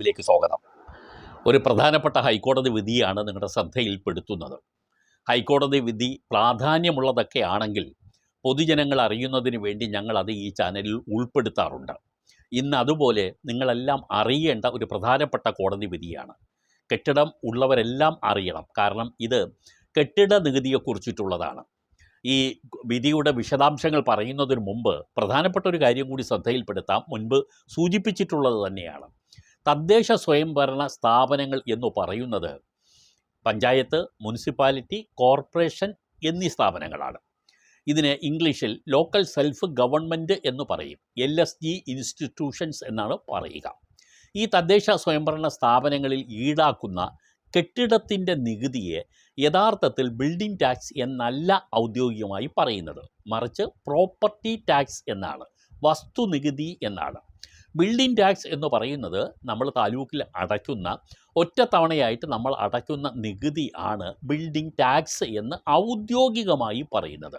ഇതിലേക്ക് സ്വാഗതം. ഒരു പ്രധാനപ്പെട്ട ഹൈക്കോടതി വിധിയാണ് നിങ്ങളുടെ ശ്രദ്ധയിൽപ്പെടുത്തുന്നത്. ഹൈക്കോടതി വിധി പ്രാധാന്യമുള്ളതൊക്കെ ആണെങ്കിൽ പൊതുജനങ്ങൾ അറിയുന്നതിന് വേണ്ടി ഞങ്ങൾ അത് ഈ ചാനലിൽ ഉൾപ്പെടുത്താറുണ്ട്. ഇന്ന് അതുപോലെ നിങ്ങളെല്ലാം അറിയേണ്ട ഒരു പ്രധാനപ്പെട്ട കോടതി വിധിയാണ്. കെട്ടിടം ഉള്ളവരെല്ലാം അറിയണം. കാരണം ഇത് കെട്ടിട നികുതിയെക്കുറിച്ചിട്ടുള്ളതാണ് ഈ വിധിയുടെ വിശദാംശങ്ങൾ പറയുന്നതിന് മുമ്പ് പ്രധാനപ്പെട്ട ഒരു കാര്യം കൂടി ശ്രദ്ധയിൽപ്പെടുത്താം. മുൻപ് സൂചിപ്പിച്ചിട്ടുള്ളത് തന്നെയാണ്. തദ്ദേശ സ്വയംഭരണ സ്ഥാപനങ്ങൾ എന്ന് പറയുന്നത് പഞ്ചായത്ത് മുനിസിപ്പാലിറ്റി കോർപ്പറേഷൻ എന്നീ സ്ഥാപനങ്ങളാണ്. ഇതിനെ ഇംഗ്ലീഷിൽ ലോക്കൽ സെൽഫ് ഗവൺമെന്റ് എന്ന് പറയും. എൽ എസ് ജി ഇൻസ്റ്റിറ്റ്യൂഷൻസ് എന്നാണ് പറയുക. ഈ തദ്ദേശ സ്വയംഭരണ സ്ഥാപനങ്ങളിൽ ഈടാക്കുന്ന കെട്ടിടത്തിന്റെ നികുതിയെ യഥാർത്ഥത്തിൽ ബിൽഡിംഗ് ടാക്സ് എന്നല്ല ഔദ്യോഗികമായി പറയുന്നത്. മറിച്ച് പ്രോപ്പർട്ടി ടാക്സ് എന്നാണ്. വസ്തുനികുതി എന്നാണ്. ബിൽഡിംഗ് ടാക്സ് എന്ന് പറയുന്നത് നമ്മൾ താലൂക്കിൽ അടയ്ക്കുന്ന ഒറ്റത്തവണയായിട്ട് നമ്മൾ അടയ്ക്കുന്ന നികുതി ആണ് ബിൽഡിംഗ് ടാക്സ് എന്ന് ഔദ്യോഗികമായി പറയുന്നത്.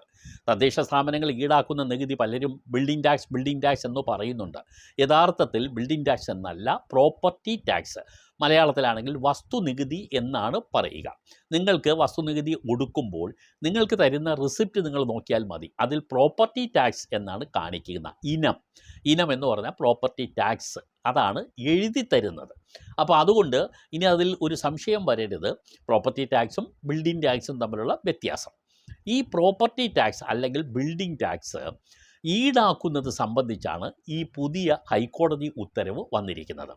തദ്ദേശ സ്ഥാപനങ്ങൾ ഈടാക്കുന്ന നികുതി പലരും ബിൽഡിംഗ് ടാക്സ് ബിൽഡിംഗ് ടാക്സ് എന്ന് പറയുന്നുണ്ട്. യഥാർത്ഥത്തിൽ ബിൽഡിംഗ് ടാക്സ് എന്നല്ല പ്രോപ്പർട്ടി ടാക്സ്. മലയാളത്തിലാണെങ്കിൽ വസ്തുനികുതി എന്നാണ് പറയുക. നിങ്ങൾക്ക് വസ്തുനികുതി ഒടുക്കുമ്പോൾ നിങ്ങൾക്ക് തരുന്ന റിസിപ്റ്റ് നിങ്ങൾ നോക്കിയാൽ മതി. അതിൽ പ്രോപ്പർട്ടി ടാക്സ് എന്നാണ് കാണിക്കുന്ന ഇനം. ഇനം എന്ന് പറഞ്ഞാൽ പ്രോപ്പർട്ടി ടാക്സ് അതാണ് എഴുതി തരുന്നത്. അപ്പോൾ അതുകൊണ്ട് ഇനി അതിൽ ഒരു സംശയം വരരുത്. പ്രോപ്പർട്ടി ടാക്സും ബിൽഡിംഗ് ടാക്സും തമ്മിലുള്ള വ്യത്യാസം. ഈ പ്രോപ്പർട്ടി ടാക്സ് അല്ലെങ്കിൽ ബിൽഡിംഗ് ടാക്സ് ഈടാക്കുന്നത് സംബന്ധിച്ചാണ് ഈ പുതിയ ഹൈക്കോടതി ഉത്തരവ് വന്നിരിക്കുന്നത്.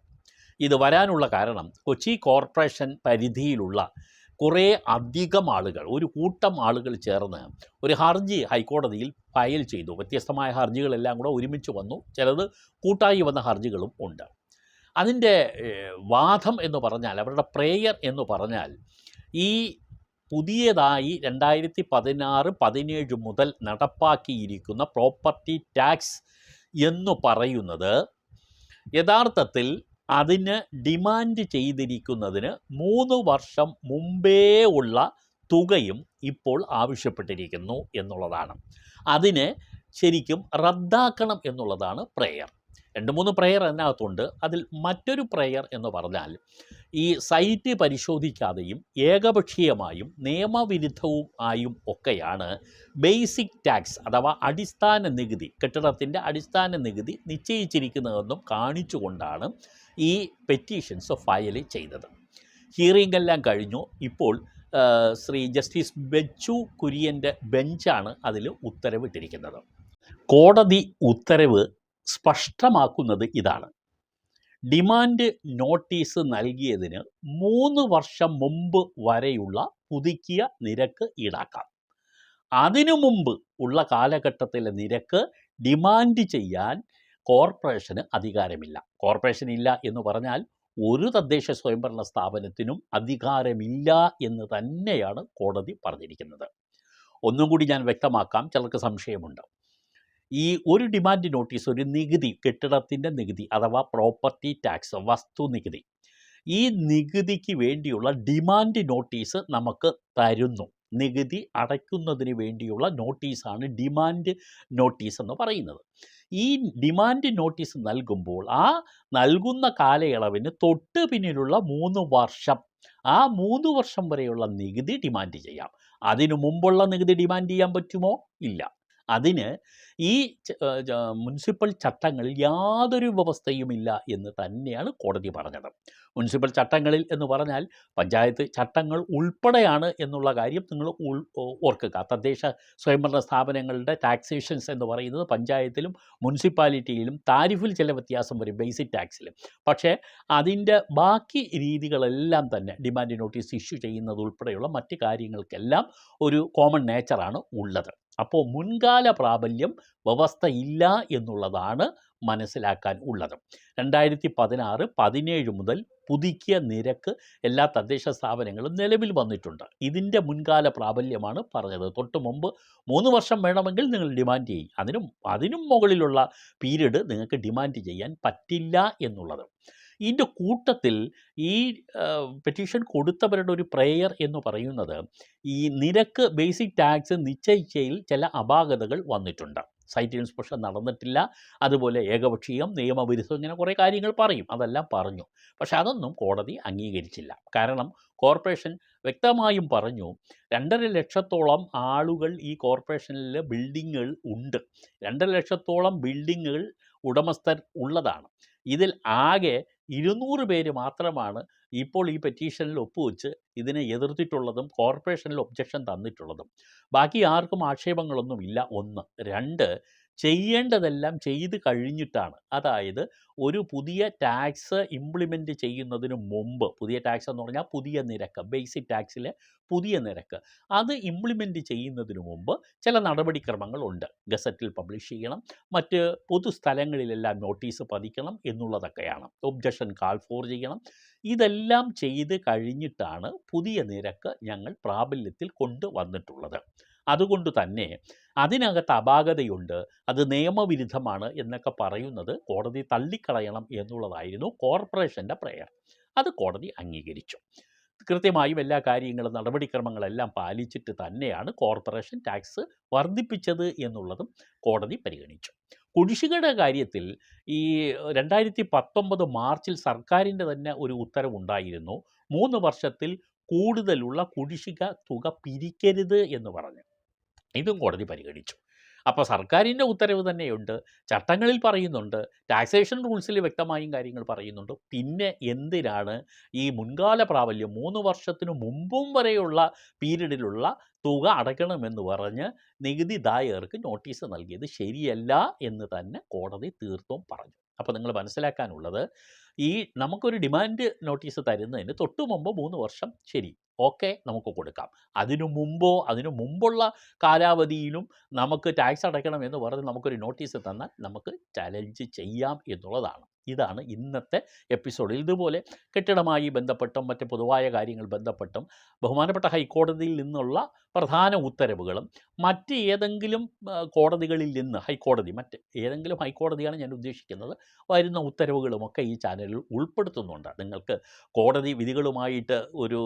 ഇത് വരാനുള്ള കാരണം കൊച്ചി കോർപ്പറേഷൻ പരിധിയിലുള്ള കുറേ അധികം ആളുകൾ ഒരു കൂട്ടം ആളുകൾ ചേർന്ന് ഒരു ഹർജി ഹൈക്കോടതിയിൽ ഫയൽ ചെയ്തു. വ്യത്യസ്തമായ ഹർജികളെല്ലാം കൂടെ ഒരുമിച്ച് വന്നു. ചിലത് കൂട്ടായി വന്ന ഹർജികളും ഉണ്ട്. അതിന്റെ വാദം എന്ന് പറഞ്ഞാൽ അവരുടെ പ്രേയർ എന്ന് പറഞ്ഞാൽ ഈ പുതിയതായി രണ്ടായിരത്തി പതിനാറ് പതിനേഴ് മുതൽ നടപ്പാക്കിയിരിക്കുന്ന പ്രോപ്പർട്ടി ടാക്സ് എന്ന് പറയുന്നത് യഥാർത്ഥത്തിൽ അതിന് ഡിമാൻഡ് ചെയ്തിരിക്കുന്നതിന് മൂന്ന് വർഷം മുമ്പേ ഉള്ള തുകയും ഇപ്പോൾ ആവശ്യപ്പെട്ടിരിക്കുന്നു എന്നുള്ളതാണ്. അതിനെ ശരിക്കും റദ്ദാക്കണം എന്നുള്ളതാണ് പ്രേയർ. രണ്ട് മൂന്ന് പ്രെയർ അതിനകത്തുണ്ട്. അതിൽ മറ്റൊരു പ്രെയർ എന്ന് പറഞ്ഞാൽ ഈ സൈറ്റ് പരിശോധിക്കാതെയും ഏകപക്ഷീയമായും നിയമവിരുദ്ധവും ആയും ഒക്കെയാണ് ബേസിക് ടാക്സ് അഥവാ അടിസ്ഥാന നികുതി കെട്ടിടത്തിന്റെ അടിസ്ഥാന നികുതി നിശ്ചയിച്ചിരിക്കുന്നതെന്നും കാണിച്ചുകൊണ്ടാണ് ഈ പെറ്റീഷൻസ് ഫയൽ ചെയ്തത്. ഹിയറിംഗ് എല്ലാം കഴിഞ്ഞു. ഇപ്പോൾ ശ്രീ ജസ്റ്റിസ് ബെച്ചു കുര്യന്റെ ബെഞ്ചാണ് അതിൽ ഉത്തരവിട്ടിരിക്കുന്നത്. കോടതി ഉത്തരവ് സ്പഷ്ടമാക്കുന്നത് ഇതാണ്. ഡിമാൻഡ് നോട്ടീസ് നൽകിയതിന് മൂന്ന് വർഷം മുമ്പ് വരെയുള്ള പുതുക്കിയ നിരക്ക് ഈടാക്കാം. അതിനു മുമ്പ് ഉള്ള കാലഘട്ടത്തിലെ നിരക്ക് ഡിമാൻഡ് ചെയ്യാൻ കോർപ്പറേഷന് അധികാരമില്ല. കോർപ്പറേഷൻ ഇല്ല എന്ന് പറഞ്ഞാൽ ഒരു തദ്ദേശ സ്വയംഭരണ സ്ഥാപനത്തിനും അധികാരമില്ല എന്ന് തന്നെയാണ് കോടതി പറഞ്ഞിരിക്കുന്നത്. ഒന്നും കൂടി ഞാൻ വ്യക്തമാക്കാം. ചിലർക്ക് സംശയമുണ്ട്. ഈ ഒരു ഡിമാൻഡ് നോട്ടീസ് ഒരു നികുതി കെട്ടിടത്തിന്റെ നികുതി അഥവാ പ്രോപ്പർട്ടി ടാക്സ് വസ്തു നികുതി ഈ നികുതിക്ക് വേണ്ടിയുള്ള ഡിമാൻഡ് നോട്ടീസ് നമുക്ക് തരുന്നു. നികുതി അടയ്ക്കുന്നതിന് വേണ്ടിയുള്ള നോട്ടീസാണ് ഡിമാൻഡ് നോട്ടീസ് എന്ന് പറയുന്നത്. ഈ ഡിമാൻഡ് നോട്ടീസ് നൽകുമ്പോൾ ആ നൽകുന്ന കാലയളവിന് തൊട്ട് പിന്നിലുള്ള മൂന്ന് വർഷം ആ മൂന്ന് വർഷം വരെയുള്ള നികുതി ഡിമാൻഡ് ചെയ്യാം. അതിനു മുമ്പുള്ള നികുതി ഡിമാൻഡ് ചെയ്യാൻ പറ്റുമോ? ഇല്ല. അതിന് ഈ മുനിസിപ്പൽ ചട്ടങ്ങളിൽ യാതൊരു വ്യവസ്ഥയുമില്ല എന്ന് തന്നെയാണ് കോടതി പറഞ്ഞത്. മുനിസിപ്പൽ ചട്ടങ്ങളിൽ എന്ന് പറഞ്ഞാൽ പഞ്ചായത്ത് ചട്ടങ്ങൾ ഉൾപ്പെടെയാണ് എന്നുള്ള കാര്യം നിങ്ങൾ ഓർക്കുക. തദ്ദേശ സ്വയംഭരണ സ്ഥാപനങ്ങളുടെ ടാക്സേഷൻസ് എന്ന് പറയുന്നത് പഞ്ചായത്തിലും മുനിസിപ്പാലിറ്റിയിലും താരിഫിൽ ചില വ്യത്യാസം വരും ബേസിക് ടാക്സിലും പക്ഷേ അതിന്റെ ബാക്കി രീതികളെല്ലാം തന്നെ ഡിമാൻഡ് നോട്ടീസ് ഇഷ്യൂ ചെയ്യുന്നത് ഉൾപ്പെടെയുള്ള മറ്റ് കാര്യങ്ങൾക്കെല്ലാം ഒരു കോമൺ നേച്ചറാണ് ഉള്ളത്. അപ്പോൾ മുൻകാല പ്രാബല്യം വ്യവസ്ഥ ഇല്ല എന്നുള്ളതാണ് മനസ്സിലാക്കാൻ ഉള്ളത്. രണ്ടായിരത്തി പതിനാറ് പതിനേഴ് മുതൽ പുതുക്കിയ നിരക്ക് എല്ലാ തദ്ദേശ സ്ഥാപനങ്ങളും നിലവിൽ വന്നിട്ടുണ്ട്. ഇതിന്റെ മുൻകാല പ്രാബല്യമാണ് പറഞ്ഞത്. തൊട്ട് മുമ്പ് മൂന്ന് വർഷം വേണമെങ്കിൽ നിങ്ങൾ ഡിമാൻഡ് ചെയ്യും. അതിനും അതിനും മുകളിലുള്ള പീരീഡ് നിങ്ങൾക്ക് ഡിമാൻഡ് ചെയ്യാൻ പറ്റില്ല എന്നുള്ളത്. ഇതിന്റെ കൂട്ടത്തിൽ ഈ പെറ്റീഷൻ കൊടുത്തവരുടെ ഒരു പ്രേയർ എന്ന് പറയുന്നത് ഈ നിരക്ക് ബേസിക് ടാക്സ് നിശ്ചയിച്ചതിൽ ചില അപാകതകൾ വന്നിട്ടുണ്ട്. സൈറ്റ് ഇൻസ്പെക്ഷൻ നടന്നിട്ടില്ല. അതുപോലെ ഏകപക്ഷീയം നിയമവിരുദ്ധം ഇങ്ങനെ കുറേ കാര്യങ്ങൾ പറയും. അതെല്ലാം പറഞ്ഞു. പക്ഷെ അതൊന്നും കോടതി അംഗീകരിച്ചില്ല. കാരണം കോർപ്പറേഷൻ വ്യക്തമായും പറഞ്ഞു രണ്ടര ലക്ഷത്തോളം ആളുകൾ ഈ കോർപ്പറേഷനിൽ ബിൽഡിങ്ങുകൾ ഉണ്ട്. രണ്ടര ലക്ഷത്തോളം ബിൽഡിങ്ങുകൾ ഉടമസ്ഥർ ഉള്ളതാണ്. ഇതിൽ ആകെ ഇരുന്നൂറ് പേര് മാത്രമാണ് ഇപ്പോൾ ഈ പെറ്റീഷനിൽ ഒപ്പുവെച്ച് ഇതിനെ എതിർത്തിട്ടുള്ളതും കോർപ്പറേഷനിൽ ഒബ്ജക്ഷൻ തന്നിട്ടുള്ളതും. ബാക്കി ആർക്കും ആക്ഷേപങ്ങളൊന്നുമില്ല. ഒന്ന്. രണ്ട് ചെയ്യേണ്ടതെല്ലാം ചെയ്ത് കഴിഞ്ഞിട്ടാണ്. അതായത് ഒരു പുതിയ ടാക്സ് ഇംപ്ലിമെന്റ് ചെയ്യുന്നതിന് മുമ്പ് പുതിയ ടാക്സ് എന്ന് പറഞ്ഞാൽ പുതിയ നിരക്ക് ബേസിക് ടാക്സിലെ പുതിയ നിരക്ക് അത് ഇംപ്ലിമെന്റ് ചെയ്യുന്നതിന് മുമ്പ് ചില നടപടിക്രമങ്ങളുണ്ട് ഗസറ്റിൽ പബ്ലിഷ് ചെയ്യണം മറ്റ് പൊതുസ്ഥലങ്ങളിലെല്ലാം നോട്ടീസ് പതിക്കണം എന്നുള്ളതൊക്കെയാണ്. ഒബ്ജക്ഷൻ കാൾ ഫോർ ചെയ്യണം. ഇതെല്ലാം ചെയ്ത് കഴിഞ്ഞിട്ടാണ് പുതിയ നിരക്ക് ഞങ്ങൾ പ്രാബല്യത്തിൽ കൊണ്ടുവന്നിട്ടുള്ളത്. അതുകൊണ്ട് തന്നെ അതിനകത്ത് അപാകതയുണ്ട് അത് നിയമവിരുദ്ധമാണ് എന്നൊക്കെ പറയുന്നത് കോടതി തള്ളിക്കളയണം എന്നുള്ളതായിരുന്നു കോർപ്പറേഷന്റെ പ്രയർ. അത് കോടതി അംഗീകരിച്ചു. കൃത്യമായും എല്ലാ കാര്യങ്ങളും നടപടിക്രമങ്ങളെല്ലാം പാലിച്ചിട്ട് തന്നെയാണ് കോർപ്പറേഷൻ ടാക്സ് വർദ്ധിപ്പിച്ചത് എന്നുള്ളതും കോടതി പരിഗണിച്ചു. കുടിശ്ശികയുടെ കാര്യത്തിൽ ഈ രണ്ടായിരത്തി പത്തൊമ്പത് മാർച്ചിൽ സർക്കാരിന്റെ തന്നെ ഒരു ഉത്തരവുണ്ടായിരുന്നു. മൂന്ന് വർഷത്തിൽ കൂടുതലുള്ള കുടിശ്ശിക തുക പിരിക്കരുത് എന്ന് പറഞ്ഞു. ഇതും കോടതി പരിഗണിച്ചു. അപ്പോൾ സർക്കാരിന്റെ ഉത്തരവ് തന്നെയുണ്ട്. ചട്ടങ്ങളിൽ പറയുന്നുണ്ട്. ടാക്സേഷൻ റൂൾസിൽ വ്യക്തമായും കാര്യങ്ങൾ പറയുന്നുണ്ട്. പിന്നെ എന്തിനാണ് ഈ മുൻകാല പ്രാബല്യം മൂന്ന് വർഷത്തിന് മുമ്പും വരെയുള്ള പീരീഡിലുള്ള തുക അടയ്ക്കണമെന്ന് പറഞ്ഞ് നികുതിദായകർക്ക് നോട്ടീസ് നൽകിയത് ശരിയല്ല എന്ന് തന്നെ കോടതി തീർത്തും പറഞ്ഞു. അപ്പോൾ നിങ്ങൾ മനസ്സിലാക്കാനുള്ളത് ഈ നമുക്കൊരു ഡിമാൻഡ് നോട്ടീസ് തരുന്നതിന് തൊട്ടു മുമ്പ് മൂന്ന് വർഷം ശരി. ഓക്കെ നമുക്ക് കൊടുക്കാം. അതിനു മുമ്പോ അതിനു മുമ്പുള്ള കാലാവധിയിലും നമുക്ക് ടാക്സ് അടയ്ക്കണം എന്ന് പറഞ്ഞ് നമുക്കൊരു നോട്ടീസ് തന്നാൽ നമുക്ക് ചലഞ്ച് ചെയ്യാം എന്നുള്ളതാണ്. ഇതാണ് ഇന്നത്തെ എപ്പിസോഡ് ഇതുപോലെ കെട്ടിടമായി ബന്ധപ്പെട്ടും മറ്റ് പൊതുവായ കാര്യങ്ങൾ ബന്ധപ്പെട്ടും ബഹുമാനപ്പെട്ട ഹൈക്കോടതിയിൽ നിന്നുള്ള പ്രധാന ഉത്തരവുകളും മറ്റ് ഏതെങ്കിലും കോടതികളിൽ നിന്ന് ഹൈക്കോടതി മറ്റ് ഏതെങ്കിലും ഹൈക്കോടതിയാണ് ഞാൻ ഉദ്ദേശിക്കുന്നത് വരുന്ന ഉത്തരവുകളുമൊക്കെ ഈ ചാനലിൽ ഉൾപ്പെടുത്തുന്നുണ്ട്. നിങ്ങൾക്ക് കോടതി വിധികളുമായിട്ട് ഒരു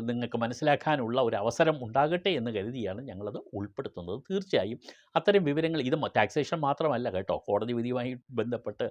നിങ്ങൾക്ക് മനസ്സിലാക്കാനുള്ള ഒരു അവസരം ഉണ്ടാകട്ടെ എന്ന് കരുതിയാണ് ഞങ്ങളത് ഉൾപ്പെടുത്തുന്നത്. തീർച്ചയായും അത്തരം വിവരങ്ങൾ ഇത് ടാക്സേഷൻ മാത്രമല്ല കേട്ടോ. കോടതി വിധിയുമായി ബന്ധപ്പെട്ട്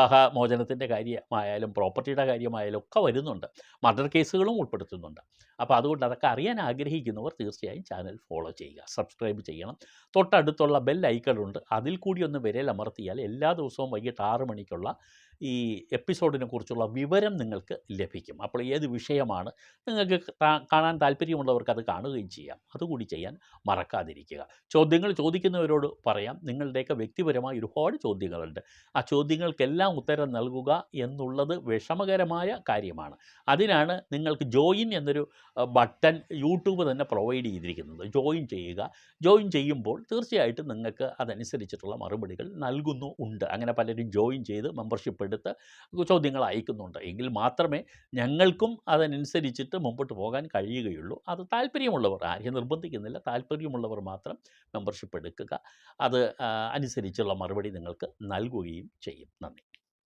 വിവാഹ മോചനത്തിന്റെ കാര്യമായാലും പ്രോപ്പർട്ടിയുടെ കാര്യമായാലും ഒക്കെ വരുന്നുണ്ട്. മർഡർ കേസുകളും ഉൾപ്പെടുത്തുന്നുണ്ട്. അപ്പോൾ അതുകൊണ്ട് അതൊക്കെ അറിയാൻ ആഗ്രഹിക്കുന്നവർ തീർച്ചയായും ചാനൽ ഫോളോ ചെയ്യുക സബ്സ്ക്രൈബ് ചെയ്യണം. തൊട്ടടുത്തുള്ള ബെൽ ഐക്കണുണ്ട്. അതിൽ കൂടി ഒന്ന് വിരൽ അമർത്തിയാൽ എല്ലാ ദിവസവും വൈകിട്ട് ആറ് മണിക്കുള്ള ഈ എപ്പിസോഡിനെ കുറിച്ചുള്ള വിവരം നിങ്ങൾക്ക് ലഭിക്കും. അപ്പോൾ ഏത് വിഷയമാണ് നിങ്ങൾക്ക് കാണാൻ താല്പര്യമുള്ളവർക്ക് അത് കാണുകയും ചെയ്യാം. അതുകൂടി ചെയ്യാൻ മറക്കാതിരിക്കുക. ചോദ്യങ്ങൾ ചോദിക്കുന്നവരോട് പറയാം. നിങ്ങളുടെയൊക്കെ വ്യക്തിപരമായ ഒരുപാട് ചോദ്യങ്ങളുണ്ട്. ആ ചോദ്യങ്ങൾക്കെല്ലാം ഉത്തരം നൽകുക എന്നുള്ളത് വിഷമകരമായ കാര്യമാണ്. അതിനാണ് നിങ്ങൾക്ക് ജോയിൻ എന്നൊരു ബട്ടൺ യൂട്യൂബ് തന്നെ പ്രൊവൈഡ് ചെയ്തിരിക്കുന്നത്. ജോയിൻ ചെയ്യുക. ജോയിൻ ചെയ്യുമ്പോൾ തീർച്ചയായിട്ടും നിങ്ങൾക്ക് അതനുസരിച്ചിട്ടുള്ള മറുപടികൾ നൽകുന്നു ഉണ്ട്. അങ്ങനെ പലരും ജോയിൻ ചെയ്ത് മെമ്പർഷിപ്പ് എടുത്ത് ചോദ്യങ്ങൾ അയക്കുന്നുണ്ട്. എങ്കിൽ മാത്രമേ ഞങ്ങൾക്കും അതനുസരിച്ചിട്ട് മുമ്പോട്ട് പോകാൻ കഴിയുകയുള്ളൂ. അത് താല്പര്യമുള്ളവർ ആരെയും നിർബന്ധിക്കുന്നില്ല. താല്പര്യമുള്ളവർ മാത്രം മെമ്പർഷിപ്പ് എടുക്കുക. അത് അനുസരിച്ചുള്ള മറുപടി നിങ്ങൾക്ക് നൽകുകയും ചെയ്യും. നന്ദി.